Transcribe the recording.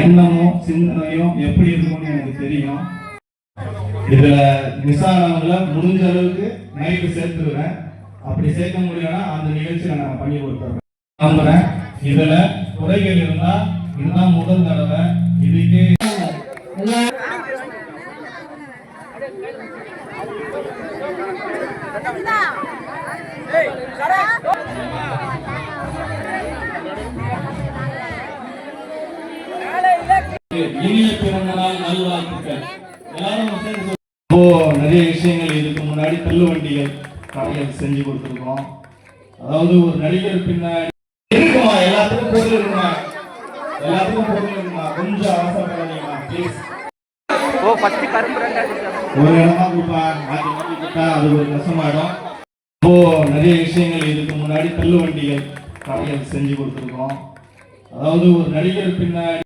எண்ணமும் சிந்தனையும் எப்படி இருக்கும்னு எனக்கு தெரியும். இதுல மிஸ் ஆனவங்கள முடிஞ்ச அளவுக்கு நைட்டு சேர்த்துருவேன் அப்படி சேர்க்க முடியலன்னா அந்த நிகழ்ச்சியில நான் பண்ணி கொடுத்துறேன். நம்புறேன். இதுல குறைகள் இருந்தா இதுதான் முதல் தடவை. இதுக்கே இனிய பிறந்த நாள் நல்வாழ்த்துக்கள். எல்லாரும். இப்போ நிறைய விஷயங்கள் இதுக்கு முன்னாடி தள்ளுவண்டிகள் கடைகள் செஞ்சு கொடுத்துருக்கோம். அதாவது ஒரு நடிகர் பின்னாடி இருக்குமா? எல்லாத்துக்கும் பொருள் இருக்குமா? எல்லாத்துக்கும் பொருள் இருக்குமா? கொஞ்சம் அவசரப்படாதீங்கம்மா ப்ளீஸ் ஓ ஒரு இடமா கொடுப்பா மாற்றி மாற்றி கொடுத்தா அது ஒரு கஷ்டமாயிடும். இப்போ நிறைய விஷயங்கள் இதுக்கு முன்னாடி தள்ளுவண்டிகள் கடைகள் செஞ்சு கொடுத்துருக்கோம். அதாவது ஒரு நடிகர் பின்னாடி